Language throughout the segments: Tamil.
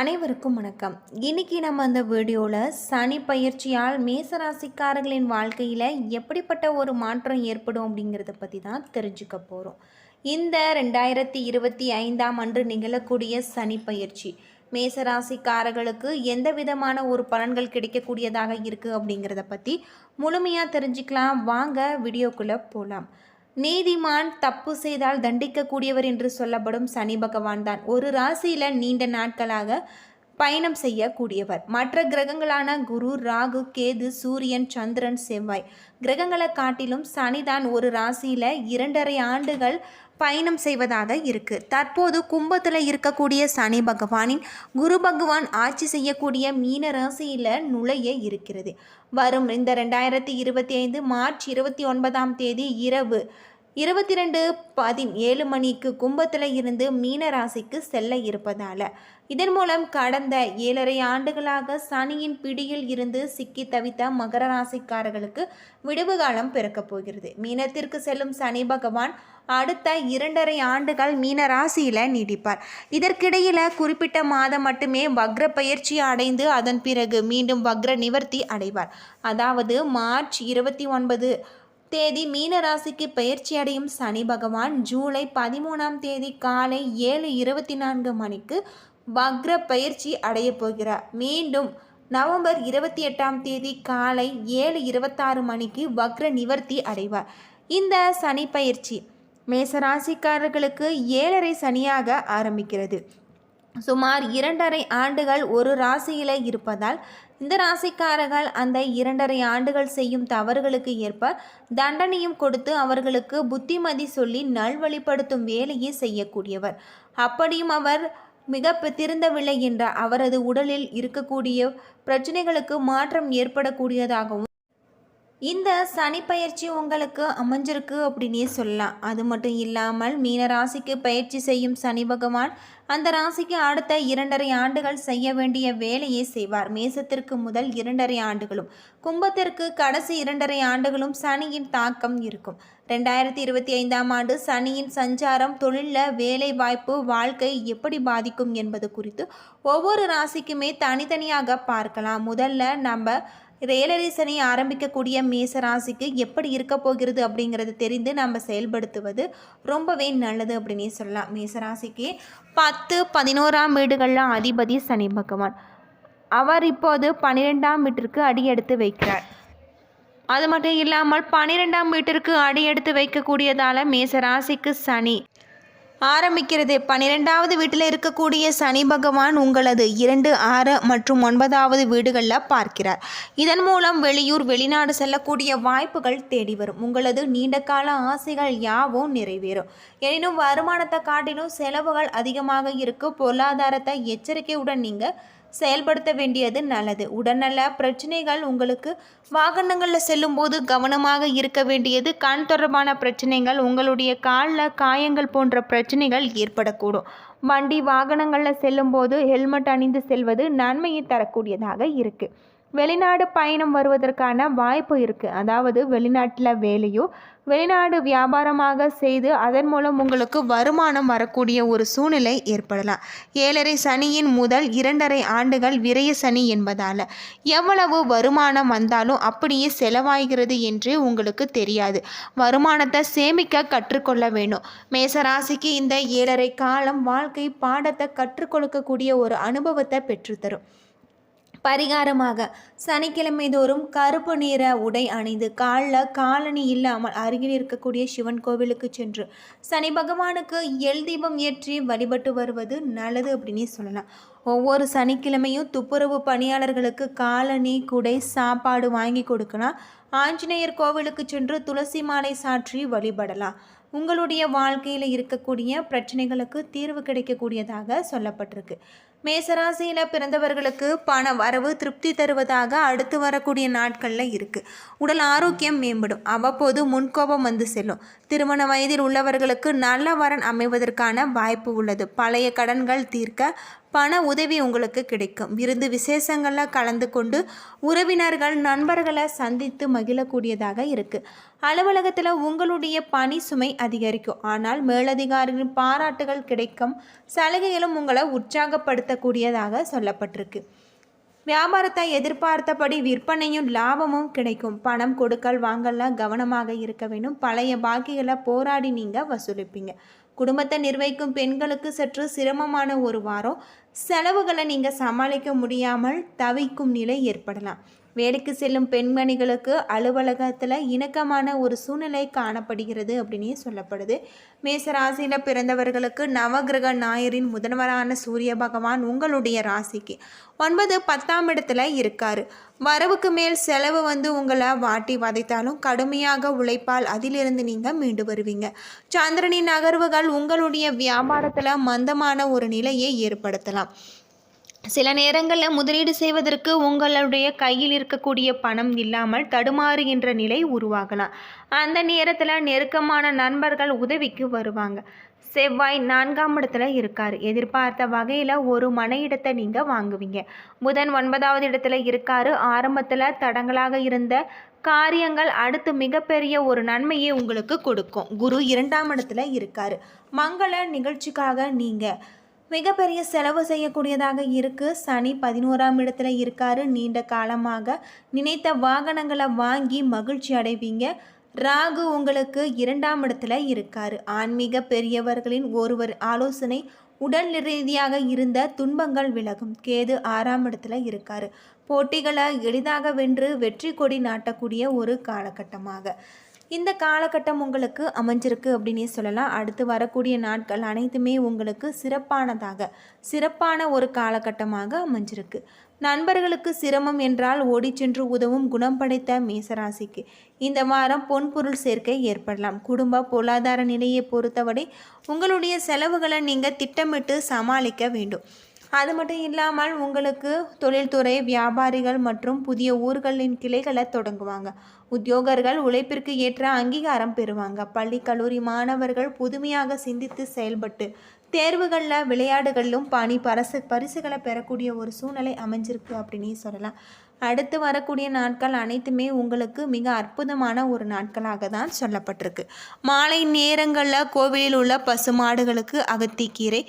அனைவருக்கும் வணக்கம். இன்னைக்கு நம்ம அந்த வீடியோவில் சனி பயிற்சியால் மேசராசிக்காரர்களின் வாழ்க்கையில் எப்படிப்பட்ட ஒரு மாற்றம் ஏற்படும் அப்படிங்கிறத பற்றி தான் தெரிஞ்சுக்க போகிறோம் இந்த ரெண்டாயிரத்தி இருபத்தி ஐந்தாம் அன்று நிகழக்கூடிய சனி பயிற்சி மேசராசிக்காரர்களுக்கு எந்த விதமான ஒரு பலன்கள் கிடைக்கக்கூடியதாக இருக்குது அப்படிங்கிறத பற்றி முழுமையாக தெரிஞ்சுக்கலாம். வாங்க வீடியோக்குள்ளே போகலாம் நீதிமான் தப்பு செய்தால் தண்டிக்கக்கூடியவர் என்று சொல்லப்படும் சனி பகவான் தான் ஒரு ராசியில் நீண்ட நாட்களாக பயணம் செய்யக்கூடியவர். மற்ற கிரகங்களான குரு ராகு கேது சூரியன் சந்திரன் செவ்வாய். கிரகங்களை காட்டிலும் சனிதான் ஒரு ராசியில் இரண்டரை ஆண்டுகள் பயணம் செய்வதாக இருக்கு. தற்போது கும்பத்தில் இருக்கக்கூடிய சனி பகவானின் குரு பகவான் ஆட்சி செய்யக்கூடிய மீன ராசியில் நுழைய இருக்கிறது. வரும் இந்த ரெண்டாயிரத்தி இருபத்தி ஐந்து மார்ச் இருபத்தி ஒன்பதாம் தேதி இரவு இருபத்தி ரெண்டு பதினேழு மணிக்கு கும்பத்தில் இருந்து மீன ராசிக்கு செல்ல இருப்பதால். இதன் மூலம் கடந்த ஏழரை ஆண்டுகளாக சனியின் பிடியில் இருந்து சிக்கி தவித்த மகர ராசிக்காரர்களுக்கு விடுவு காலம் பிறக்கப் போகிறது. மீனத்திற்கு செல்லும் சனி பகவான் அடுத்த இரண்டரை ஆண்டுகள் மீன ராசியில் நீடிப்பார். இதற்கிடையில் குறிப்பிட்ட மாதம் மட்டுமே வக்ர பயிற்சி அடைந்து அதன் பிறகு மீண்டும் வக்ர நிவர்த்தி அடைவார். அதாவது மார்ச் இருபத்தி ஒன்பது தேதி மீனராசிக்கு பயிற்சி அடையும் சனி பகவான் ஜூலை பதிமூணாம் தேதி காலை ஏழு இருபத்தி நான்கு மணிக்கு வக்ர பயிற்சி அடையப் போகிறார். மீண்டும் நவம்பர் இருபத்தி எட்டாம் தேதி காலை ஏழு இருபத்தாறு மணிக்கு வக்ர நிவர்த்தி அடைவார். இந்த சனி பயிற்சி மேசராசிக்காரர்களுக்கு ஏழரை சனியாக ஆரம்பிக்கிறது. சுமார் இரண்டரை ஆண்டுகள் ஒரு ராசியில் இருப்பதால் இந்த ராசிக்காரர்கள் அந்த இரண்டரை ஆண்டுகள் செய்யும் தவறுகளுக்கு ஏற்ப தண்டனையும் கொடுத்து அவர்களுக்கு புத்திமதி சொல்லி நல்வழிப்படுத்தும் வேலையை செய்யக்கூடியவர். அப்படியும் அவர் மிக திருந்தவில்லை என்ற அவரது உடலில் இருக்கக்கூடிய பிரச்சனைகளுக்கு மாற்றம் ஏற்படக்கூடியதாகவும் இந்த சனி பயிற்சி உங்களுக்கு அமைஞ்சிருக்கு அப்படின்னே சொல்லலாம். அது மட்டும் இல்லாமல் மீன ராசிக்கு பயிற்சி செய்யும் சனி பகவான் அந்த ராசிக்கு அடுத்த இரண்டரை ஆண்டுகள் செய்ய வேண்டிய வேலையை செய்வார். மேசத்திற்கு முதல் இரண்டரை ஆண்டுகளும் கும்பத்திற்கு கடைசி இரண்டரை ஆண்டுகளும் சனியின் தாக்கம் இருக்கும். ரெண்டாயிரத்தி இருபத்தி ஐந்தாம் ஆண்டு சனியின் சஞ்சாரம் தொழிலில் வேலை வாய்ப்பு வாழ்க்கை எப்படி பாதிக்கும் என்பது குறித்து ஒவ்வொரு ராசிக்குமே தனித்தனியாக பார்க்கலாம். முதல்ல நம்ம ஏழரை சனி ஆரம்பிக்கக்கூடிய மேச ராசிக்கு எப்படி இருக்க போகிறது அப்படிங்கிறது தெரிந்து நம்ம செயல்படுத்துவது ரொம்பவே நல்லது அப்படின்னே சொல்லலாம். மேச ராசிக்கு பத்து பதினோராம் வீடுகளில் அதிபதி சனி பகவான். அவர் இப்போது பன்னிரெண்டாம் வீட்டிற்கு அடி எடுத்து வைக்கிறார். அது மட்டும் இல்லாமல் பன்னிரெண்டாம் வீட்டிற்கு அடி எடுத்து வைக்கக்கூடியதால் மேச ராசிக்கு சனி. ஆரம்பிக்கிறது. பன்னிரெண்டாவது வீட்டில் இருக்கக்கூடிய சனி பகவான் உங்களது இரண்டு ஆறு மற்றும் ஒன்பதாவது வீடுகளில் பார்க்கிறார். இதன் மூலம் வெளியூர் வெளிநாடு செல்லக்கூடிய வாய்ப்புகள் தேடி வரும். உங்களது நீண்ட கால ஆசைகள் யாவும் நிறைவேறும். எனினும் வருமானத்தை காட்டிலும் செலவுகள் அதிகமாக இருக்கும் பொருளாதாரத்தை எச்சரிக்கையுடன் நீங்கள் செயல்படுத்த வேண்டியது நல்லது. உடல்நல பிரச்சனைகள் உங்களுக்கு வாகனங்களில் செல்லும்போது கவனமாக இருக்க வேண்டியது. கண் தொடர்பான பிரச்சனைகள் உங்களுடைய காலில் காயங்கள் போன்ற பிரச்சனைகள் ஏற்படக்கூடும். வண்டி வாகனங்களில் செல்லும்போது ஹெல்மெட் அணிந்து செல்வது நன்மையை தரக்கூடியதாக இருக்குது வெளிநாடு பயணம் வருவதற்கான வாய்ப்பு இருக்குது அதாவது வெளிநாட்டில் வேலையோ வெளிநாடு வியாபாரமாக செய்து அதன் மூலம் உங்களுக்கு வருமானம் வரக்கூடிய ஒரு சூழ்நிலை ஏற்படலாம். ஏழரை சனியின் முதல் இரண்டரை ஆண்டுகள் விரைய சனி என்பதால் எவ்வளவு வருமானம் வந்தாலும் அப்படியே செலவாகிறது என்று உங்களுக்கு தெரியாது. வருமானத்தை சேமிக்க கற்றுக்கொள்ள வேணும் மேசராசிக்கு இந்த ஏழரை காலம் வாழ்க்கை பாடத்தை கற்றுக்கொடுக்கக்கூடிய ஒரு அனுபவத்தை பெற்றுத்தரும். பரிகாரமாக. சனிக்கிழமை தோறும் கருப்பு நிற உடை அணிந்து காலில் காலணி இல்லாமல் அருகில் இருக்கக்கூடிய சிவன் கோவிலுக்கு சென்று சனி பகவானுக்கு எல் தீபம் ஏற்றி வழிபட்டு வருவது நல்லது அப்படின்னே சொல்லலாம். ஒவ்வொரு சனிக்கிழமையும் துப்புரவு பணியாளர்களுக்கு காலணி குடை சாப்பாடு வாங்கி கொடுக்கலாம் ஆஞ்சநேயர் கோவிலுக்கு சென்று துளசி மாலை சாற்றி வழிபடலாம். உங்களுடைய வாழ்க்கையில் இருக்கக்கூடிய பிரச்சனைகளுக்கு தீர்வு கிடைக்கக்கூடியதாக சொல்லப்பட்டிருக்கு. மேசராசியில் பிறந்தவர்களுக்கு பண வரவு திருப்தி தருவதாக அடுத்து வரக்கூடிய நாட்களில் இருக்குது உடல் ஆரோக்கியம் மேம்படும். அவ்வப்போது முன்கோபம் வந்து செல்லும். திருமண வயதில் உள்ளவர்களுக்கு நல்ல வரன் அமைவதற்கான வாய்ப்பு உள்ளது. பழைய கடன்கள் தீர்க்க பண உதவி உங்களுக்கு கிடைக்கும். விருந்து விசேஷங்களில் கலந்து கொண்டு உறவினர்கள் நண்பர்களை சந்தித்து மகிழக்கூடியதாக இருக்குது அலுவலகத்தில் உங்களுடைய பணி சுமை அதிகரிக்கும். ஆனால் மேலதிகாரிகளின் பாராட்டுகள் கிடைக்கும். சலுகைகளும் உங்களை உற்சாகப்படுத்த ஏற்படக்கூடியதாக சொல்லப்பட்டிருக்கு. வியாபாரத்தை எதிர்பார்த்தபடி விற்பனையும் லாபமும் கிடைக்கும். பணம் கொடுக்கல் வாங்கல கவனமாக இருக்க வேண்டும். பழைய பாக்கிகளை போராடி நீங்கள் வசூலிப்பீங்க. குடும்பத்தை நிர்வகிக்கும் பெண்களுக்கு சற்று சிரமமான ஒரு வாரம். செலவுகளை நீங்கள் சமாளிக்க முடியாமல் தவிக்கும் நிலை ஏற்படலாம். வேலைக்கு செல்லும் பெண்மணிகளுக்கு அலுவலகத்தில் இணக்கமான ஒரு சூழ்நிலை காணப்படுகிறது அப்படின்னு சொல்லப்படுது. மேச ராசியில் பிறந்தவர்களுக்கு நவகிரக நாயரின் முதன்வரான சூரிய பகவான் உங்களுடைய ராசிக்கு ஒன்பது பத்தாம் இடத்துல இருக்கார். வரவுக்கு மேல் செலவு வந்து உங்களை வாட்டி வதைத்தாலும் கடுமையாக உழைப்பால் அதிலிருந்து நீங்கள் மீண்டு வருவீங்க. சந்திரனின் நகர்வுகள் உங்களுடைய வியாபாரத்தில் மந்தமான ஒரு நிலையை ஏற்படுத்தலாம். சில நேரங்களில் முதலீடு செய்வதற்கு உங்களுடைய கையில் இருக்கக்கூடிய பணம் இல்லாமல் தடுமாறுகின்ற நிலை உருவாகலாம். அந்த நேரத்தில் நெருக்கமான நண்பர்கள் உதவிக்கு வருவாங்க. செவ்வாய் நான்காம் இடத்துல இருக்கார். எதிர்பார்த்த வகையில் ஒரு மன இடத்தை நீங்கள் வாங்குவீங்க. புதன் ஒன்பதாவது இடத்துல இருக்காரு. ஆரம்பத்தில் தடங்களாக இருந்த காரியங்கள் அடுத்து மிகப்பெரிய ஒரு நன்மையை உங்களுக்கு கொடுக்கும். குரு இரண்டாம் இடத்துல இருக்கார். மங்கள நிகழ்ச்சிக்காக நீங்கள் மிகப்பெரிய செலவு செய்யக்கூடியதாக இருக்குது சனி பதினோராம் இடத்துல இருக்காரு. நீண்ட காலமாக நினைத்த வாகனங்களை வாங்கி மகிழ்ச்சி அடைவீங்க. ராகு உங்களுக்கு இரண்டாம் இடத்துல இருக்காரு. ஆன்மீக பெரியவர்களின் ஒருவர் ஆலோசனை உடல் ரீதியாக இருந்த துன்பங்கள் விலகும். கேது ஆறாம் இடத்துல இருக்காரு. போட்டிகளை எளிதாக வென்று வெற்றி கொடி நாட்டக்கூடிய ஒரு காலகட்டமாக. இந்த காலகட்டம் உங்களுக்கு அமைஞ்சிருக்கு அப்படின்னே சொல்லலாம். அடுத்து வரக்கூடிய நாட்கள் அனைத்துமே உங்களுக்கு சிறப்பானதாக சிறப்பான ஒரு காலகட்டமாக அமைஞ்சிருக்கு. நண்பர்களுக்கு சிரமம் என்றால் ஓடி சென்று உதவும் குணம் படைத்த மேசராசிக்கு இந்த வாரம் பொன்பொருள் சேர்க்கை ஏற்படலாம். குடும்ப பொருளாதார நிலையை பொறுத்தவரை உங்களுடைய செலவுகளை நீங்கள் திட்டமிட்டு சமாளிக்க வேண்டும். அது மட்டும் இல்லாமல் உங்களுக்கு தொழில்துறை வியாபாரிகள் மற்றும் புதிய ஊர்களின் கிளைகளை தொடங்குவாங்க. உத்தியோகர்கள் உழைப்பிற்கு ஏற்ற அங்கீகாரம் பெறுவாங்க. பள்ளி கல்லூரி மாணவர்கள் புதுமையாக சிந்தித்து செயல்பட்டு தேர்வுகளில் விளையாடுகளிலும் பணி பரிசு பரிசுகளை பெறக்கூடிய ஒரு சூழ்நிலை அமைஞ்சிருக்கு அப்படின்னே சொல்லலாம். அடுத்து வரக்கூடிய நாட்கள் அனைத்துமே உங்களுக்கு மிக அற்புதமான ஒரு நாட்களாக தான் சொல்லப்பட்டிருக்கு. மாலை நேரங்களில் கோவிலில் உள்ள பசுமாடுகளுக்கு அகத்திக்கீரை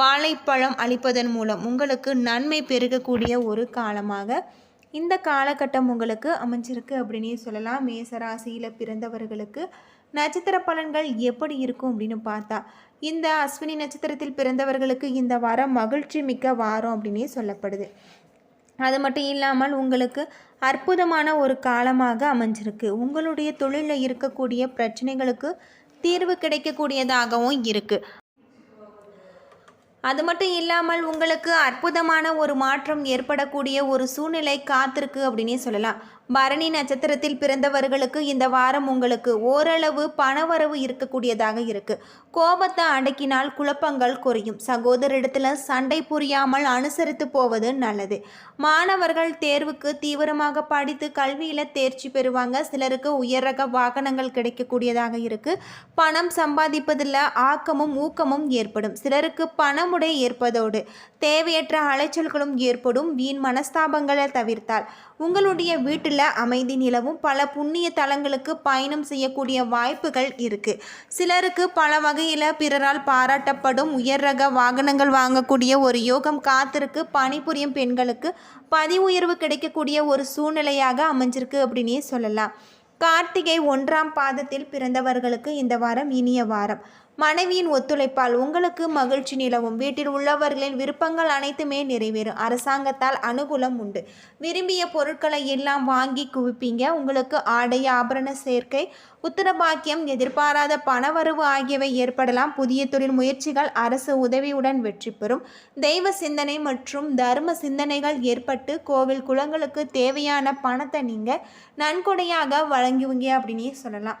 வாழைப்பழம் அளிப்பதன் மூலம் உங்களுக்கு நன்மை பெருகக்கூடிய ஒரு காலமாக இந்த காலகட்டம் உங்களுக்கு அமைஞ்சிருக்கு அப்படின்னே சொல்லலாம். மேசராசியில் பிறந்தவர்களுக்கு நட்சத்திர பலன்கள் எப்படி இருக்கும் அப்படின்னு பார்த்தா இந்த அஸ்வினி நட்சத்திரத்தில் பிறந்தவர்களுக்கு இந்த வாரம் மகிழ்ச்சி மிக்க வாரம் அப்படின்னே சொல்லப்படுது. அது மட்டும் இல்லாமல் உங்களுக்கு அற்புதமான ஒரு காலமாக அமைஞ்சிருக்கு. உங்களுடைய தொழிலில் இருக்கக்கூடிய பிரச்சனைகளுக்கு தீர்வு கிடைக்கக்கூடியதாகவும் இருக்குது அது மட்டும் இல்லாமல் உங்களுக்கு அற்புதமான ஒரு மாற்றம் ஏற்படக்கூடிய ஒரு சூழ்நிலை காத்திருக்கு அப்படின்னே சொல்லலாம். பரணி நட்சத்திரத்தில் பிறந்தவர்களுக்கு இந்த வாரம் உங்களுக்கு ஓரளவு பணவரவு இருக்கக்கூடியதாக இருக்கு. கோபத்தை அடக்கினால் குழப்பங்கள் குறையும். சகோதரிடத்தில் சண்டை புரியாமல் அனுசரித்து போவது நல்லது. மாணவர்கள் தேர்வுக்கு தீவிரமாக படித்து கல்வியில் தேர்ச்சி பெறுவாங்க. சிலருக்கு உயர் ரக வாகனங்கள் கிடைக்கக்கூடியதாக இருக்கு. பணம் சம்பாதிப்பதில் ஆக்கமும் ஊக்கமும் ஏற்படும். சிலருக்கு பணமுடை ஏற்பதோடு தேவையற்ற அலைச்சல்களும் ஏற்படும். வீண் மனஸ்தாபங்களை தவிர்த்தால் உங்களுடைய வீட்டில் அமைதி நிலவும் பல புண்ணிய தலங்களுக்கு பயணம் செய்யக்கூடிய வாய்ப்புகள் இருக்குது சிலருக்கு பல வகையில் பிறரால் பாராட்டப்படும் உயர் ரக வாகனங்கள் வாங்கக்கூடிய ஒரு யோகம் காத்திருக்கு. பணிபுரியும் பெண்களுக்கு பதி உயர்வு கிடைக்கக்கூடிய ஒரு சூழ்நிலையாக அமைஞ்சிருக்கு அப்படின்னே சொல்லலாம். கார்த்திகை ஒன்றாம் பாதத்தில் பிறந்தவர்களுக்கு இந்த வாரம் இனிய வாரம். மனைவியின் ஒத்துழைப்பால் உங்களுக்கு மகிழ்ச்சி நிலவும். வீட்டில் உள்ளவர்களின் விருப்பங்கள் அனைத்துமே நிறைவேறும். அரசாங்கத்தால் அனுகூலம் உண்டு. விரும்பிய பொருட்களை எல்லாம் வாங்கி குவிப்பீங்க. உங்களுக்கு ஆடை ஆபரண சேர்க்கை உத்தரபாக்கியம் எதிர்பாராத பணவரவு ஆகியவை ஏற்படலாம். புதிய தொழில் முயற்சிகள் அரசு உதவியுடன் வெற்றி பெறும். தெய்வ சிந்தனை மற்றும் தர்ம சிந்தனைகள் ஏற்பட்டு கோவில் குளங்களுக்கு தேவையான பணத்தை நீங்கள் நன்கொடையாக வழங்குவீங்க அப்படின்னே சொல்லலாம்.